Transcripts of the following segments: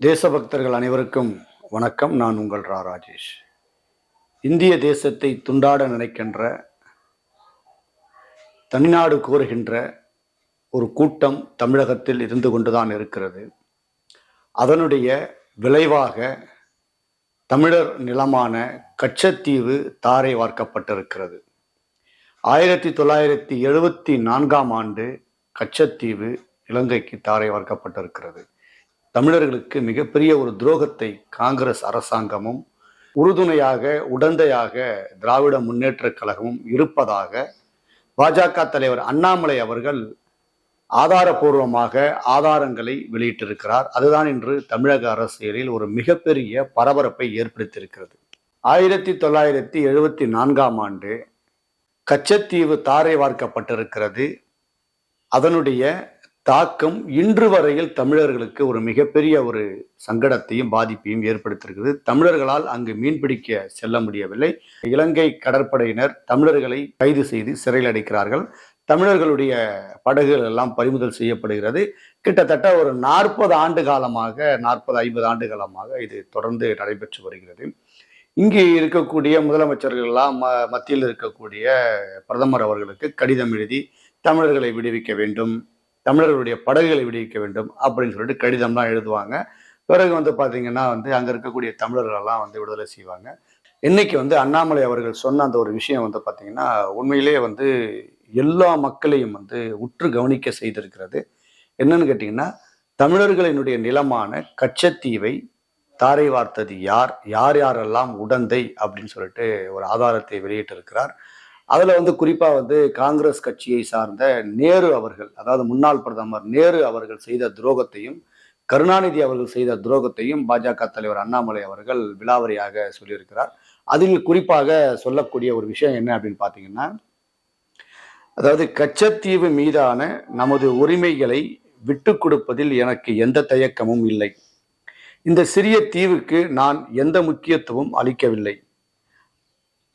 தேசபக்தர்கள் அனைவருக்கும் வணக்கம். நான் உங்கள் ரா ராஜேஷ். இந்திய தேசத்தை துண்டாட நினைக்கின்ற தனிநாடு கோருகின்ற ஒரு கூட்டம் தமிழகத்தில் இருந்து கொண்டுதான் இருக்கிறது. அதனுடைய விளைவாக தமிழர் நிலமான கச்சத்தீவு தாரை வார்க்கப்பட்டிருக்கிறது. ஆயிரத்தி தொள்ளாயிரத்தி எழுபத்தி நான்காம் ஆண்டு கச்சத்தீவு இலங்கைக்கு தாரை வார்க்கப்பட்டிருக்கிறது. தமிழர்களுக்கு மிகப்பெரிய ஒரு துரோகத்தை காங்கிரஸ் அரசாங்கமும் உறுதுணையாக உடந்தையாக திராவிட முன்னேற்ற கழகமும் இருப்பதாக பாஜக தலைவர் அண்ணாமலை அவர்கள் ஆதாரபூர்வமாக ஆதாரங்களை வெளியிட்டிருக்கிறார். அதுதான் இன்று தமிழக அரசியலில் ஒரு மிகப்பெரிய பரபரப்பை ஏற்படுத்தியிருக்கிறது. ஆயிரத்தி தொள்ளாயிரத்தி எழுபத்தி நான்காம் ஆண்டு கச்சத்தீவு தாரை வார்க்கப்பட்டிருக்கிறது. அதனுடைய தாக்கம் இன்று வரையில் தமிழர்களுக்கு ஒரு மிகப்பெரிய ஒரு சங்கடத்தையும் பாதிப்பையும் ஏற்படுத்தியிருக்கிறது. தமிழர்களால் அங்கு மீன்பிடிக்க செல்ல முடியவில்லை. இலங்கை கடற்படையினர் தமிழர்களை கைது செய்து சிறையில் அடைக்கிறார்கள். தமிழர்களுடைய படகுகள் எல்லாம் பறிமுதல் செய்யப்படுகிறது. கிட்டத்தட்ட ஒரு நாற்பது ஆண்டு காலமாக நாற்பது ஐம்பது ஆண்டு காலமாக இது தொடர்ந்து நடைபெற்று வருகிறது. இங்கே இருக்கக்கூடிய முதலமைச்சர்கள்லாம் ம- மத்தியில் இருக்கக்கூடிய பிரதமர் அவர்களுக்கு கடிதம் எழுதி தமிழர்களை விடுவிக்க வேண்டும். தமிழர்களுடைய படகுகளை விடுவிக்க வேண்டும் அப்படின்னு சொல்லிட்டு கடிதம்லாம் எழுதுவாங்க. பிறகு வந்து பார்த்தீங்கன்னா வந்து அங்கே இருக்கக்கூடிய தமிழர்கள் எல்லாம் வந்து விடுதலை செய்வாங்க. இன்னைக்கு வந்து அண்ணாமலை அவர்கள் சொன்ன அந்த ஒரு விஷயம் வந்து பார்த்தீங்கன்னா உண்மையிலேயே வந்து எல்லா மக்களையும் வந்து உற்று கவனிக்க செய்திருக்கிறது. என்னன்னு கேட்டிங்கன்னா தமிழர்களினுடைய நிலமான கச்சத்தீவை தாரை வார்த்தது யார்? யார் யாரெல்லாம் உடந்தை? அப்படின்னு சொல்லிட்டு ஒரு ஆதாரத்தை வெளியிட்டிருக்கிறார். அதில் வந்து குறிப்பாக வந்து காங்கிரஸ் கட்சியை சார்ந்த நேரு அவர்கள் அதாவது முன்னாள் பிரதமர் நேரு அவர்கள் செய்த துரோகத்தையும் கருணாநிதி அவர்கள் செய்த துரோகத்தையும் பாஜக தலைவர் அண்ணாமலை அவர்கள் விலாவரியாக சொல்லியிருக்கிறார். அதில் குறிப்பாக சொல்லக்கூடிய ஒரு விஷயம் என்ன அப்படின்னு பார்த்தீங்கன்னா அதாவது கச்சத்தீவு மீதான நமது உரிமைகளை விட்டு கொடுப்பதில் எனக்கு எந்த தயக்கமும் இல்லை. இந்த சிறிய தீவுக்கு நான் எந்த முக்கியத்துவம் அளிக்கவில்லை.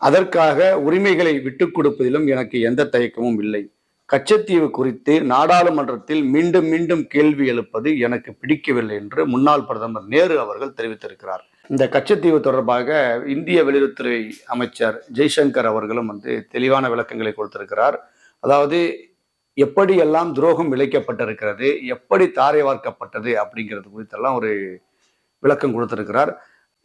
அதற்காக உரிமைகளை விட்டுக் கொடுப்பதிலும் எனக்கு எந்த தயக்கமும் இல்லை. கச்சத்தீவு குறித்து நாடாளுமன்றத்தில் மீண்டும் மீண்டும் கேள்வி எழுப்பது எனக்கு பிடிக்கவில்லை என்று முன்னாள் பிரதமர் நேரு அவர்கள் தெரிவித்திருக்கிறார். இந்த கச்சத்தீவு தொடர்பாக இந்திய வெளியுறவுத்துறை அமைச்சர் ஜெய்சங்கர் அவர்களும் வந்து தெளிவான விளக்கங்களை கொடுத்திருக்கிறார். அதாவது எப்படியெல்லாம் துரோகம் இழைக்கப்பட்டிருக்கிறது எப்படி தாரை வார்க்கப்பட்டது அப்படிங்கிறது குறித்தெல்லாம் ஒரு விளக்கம் கொடுத்திருக்கிறார்.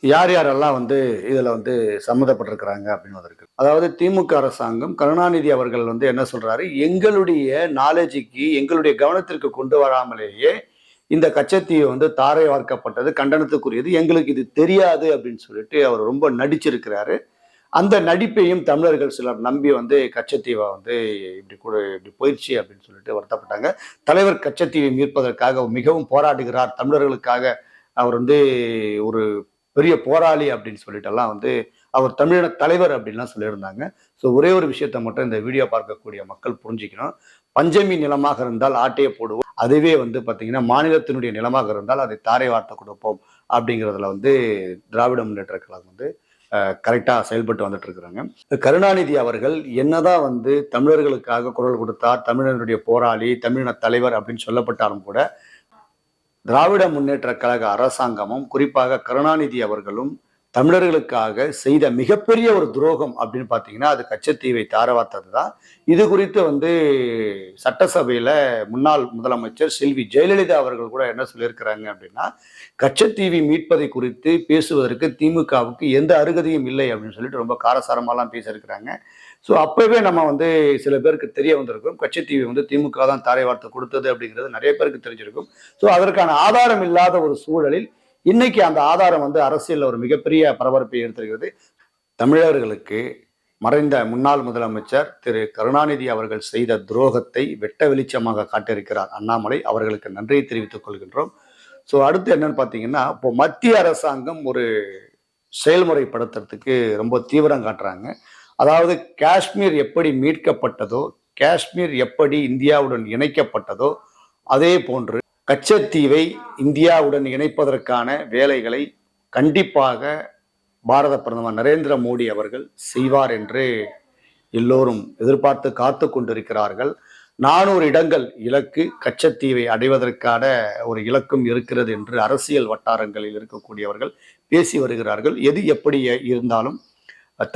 யார் யாரெல்லாம் வந்து இதில் வந்து சம்மந்தப்பட்டிருக்கிறாங்க அப்படின்னு இருக்கு அதாவது திமுக அரசாங்கம் கருணாநிதி அவர்கள் வந்து என்ன சொல்றாரு? எங்களுடைய நாலேஜுக்கு எங்களுடைய கவனத்திற்கு கொண்டு வராமலேயே இந்த கச்சத்தீவை வந்து தாரை வார்க்கப்பட்டது கண்டனத்துக்குரியது எங்களுக்கு இது தெரியாது அப்படின்னு சொல்லிட்டு அவர் ரொம்ப நடிச்சிருக்கிறாரு. அந்த நடிப்பையும் தமிழர்கள் சிலர் நம்பி வந்து கச்சத்தீவை வந்து இப்படி கூட இப்படி போயிடுச்சு அப்படின்னு சொல்லிட்டு வருத்தப்பட்டாங்க. தலைவர் கச்சத்தீவை மீட்பதற்காக மிகவும் போராடுகிறார். தமிழர்களுக்காக அவர் வந்து ஒரு பெரிய போராளி அப்படின்னு சொல்லிட்டெல்லாம் வந்து அவர் தமிழின தலைவர் அப்படின்லாம் சொல்லியிருந்தாங்க. ஸோ ஒரே ஒரு விஷயத்தை மட்டும் இந்த வீடியோ பார்க்கக்கூடிய மக்கள் புரிஞ்சுக்கணும். பஞ்சமி நிலமாக இருந்தால் ஆட்டையை போடுவோம். அதுவே வந்து பார்த்தீங்கன்னா மாநிலத்தினுடைய நிலமாக இருந்தால் அதை தாரை வார்த்தை கொடுப்போம் அப்படிங்கிறதுல வந்து திராவிட முன்னேற்ற கழகம் வந்து கரெக்டாக செயல்பட்டு வந்துட்டு இருக்கிறாங்க கருணாநிதி அவர்கள் என்னதான் வந்து தமிழர்களுக்காக குரல் கொடுத்தார் தமிழர்களுடைய போராளி தமிழின தலைவர் அப்படின்னு சொல்லப்பட்டாலும் கூட திராவிட முன்னேற்ற கழக அரசாங்கமும் குறிப்பாக கருணாநிதி அவர்களும் தமிழர்களுக்காக செய்த மிகப்பெரிய ஒரு துரோகம் அப்படின்னு பார்த்தீங்கன்னா அது கச்சத்தீவை தாரவாத்தது தான் இது குறித்து வந்து சட்டசபையில் முன்னாள் முதலமைச்சர் செல்வி ஜெயலலிதா அவர்கள் கூட என்ன சொல்லியிருக்கிறாங்க அப்படின்னா கச்சத்தீவை மீட்பதை குறித்து பேசுவதற்கு திமுகவுக்கு எந்த அருகதையும் இல்லை அப்படின்னு சொல்லிட்டு ரொம்ப காரசாரமாலாம் பேசியிருக்கிறாங்க. ஸோ அப்பவே நம்ம வந்து சில பேருக்கு தெரிய வந்திருக்கும். கச்சத்தீவை வந்து திமுக தான் தாரை வார்த்தை கொடுத்தது அப்படிங்கிறது நிறைய பேருக்கு தெரிஞ்சிருக்கும். ஸோ அதற்கான ஆதாரம் இல்லாத ஒரு சூழலில் இன்னைக்கு அந்த ஆதாரம் வந்து அரசியலில் ஒரு மிகப்பெரிய பரபரப்பை எடுத்திருக்கிறது தமிழர்களுக்கு மறைந்த முன்னாள் முதலமைச்சர் திரு. கருணாநிதி அவர்கள் செய்த துரோகத்தை வெட்ட வெளிச்சமாக காட்டியிருக்கிறார் அண்ணாமலை. அவர்களுக்கு நன்றியை தெரிவித்துக் கொள்கின்றோம். ஸோ அடுத்து என்னன்னு பார்த்தீங்கன்னா இப்போ மத்திய அரசாங்கம் ஒரு செயல்முறைப்படுத்துறதுக்கு ரொம்ப தீவிரம் காட்டுறாங்க. அதாவது காஷ்மீர் எப்படி மீட்கப்பட்டதோ காஷ்மீர் எப்படி இந்தியாவுடன் இணைக்கப்பட்டதோ அதே போன்று கச்சத்தீவை இந்தியாவுடன் இணைப்பதற்கான வேலைகளை கண்டிப்பாக பாரத பிரதமர் நரேந்திர மோடி அவர்கள் செய்வார் என்று எல்லோரும் எதிர்பார்த்து காத்து கொண்டிருக்கிறார்கள். நானூறு இடங்கள் இலக்கு கச்சத்தீவை அடைவதற்கான ஒரு இலக்கும் இருக்கிறது என்று அரசியல் வட்டாரங்களில் இருக்கக்கூடியவர்கள் பேசி வருகிறார்கள். எது எப்படி இருந்தாலும்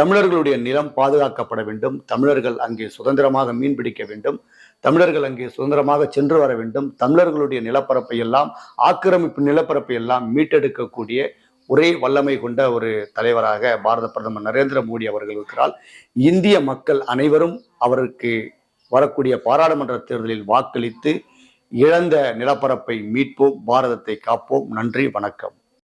தமிழர்களுடைய நிலம் பாதுகாக்கப்பட வேண்டும். தமிழர்கள் அங்கே சுதந்திரமாக மீன் பிடிக்க வேண்டும். தமிழர்கள் அங்கே சுதந்திரமாக சென்று வர வேண்டும். தமிழர்களுடைய நிலப்பரப்பை எல்லாம் ஆக்கிரமிப்பு நிலப்பரப்பை எல்லாம் மீட்டெடுக்கக்கூடிய ஒரே வல்லமை கொண்ட ஒரு தலைவராக பாரத பிரதமர் நரேந்திர மோடி அவர்கள் இருக்கிறார். இந்திய மக்கள் அனைவரும் அவருக்கு வரக்கூடிய பாராளுமன்ற தேர்தலில் வாக்களித்து இழந்த நிலப்பரப்பை மீட்போம் பாரதத்தை காப்போம். நன்றி வணக்கம்.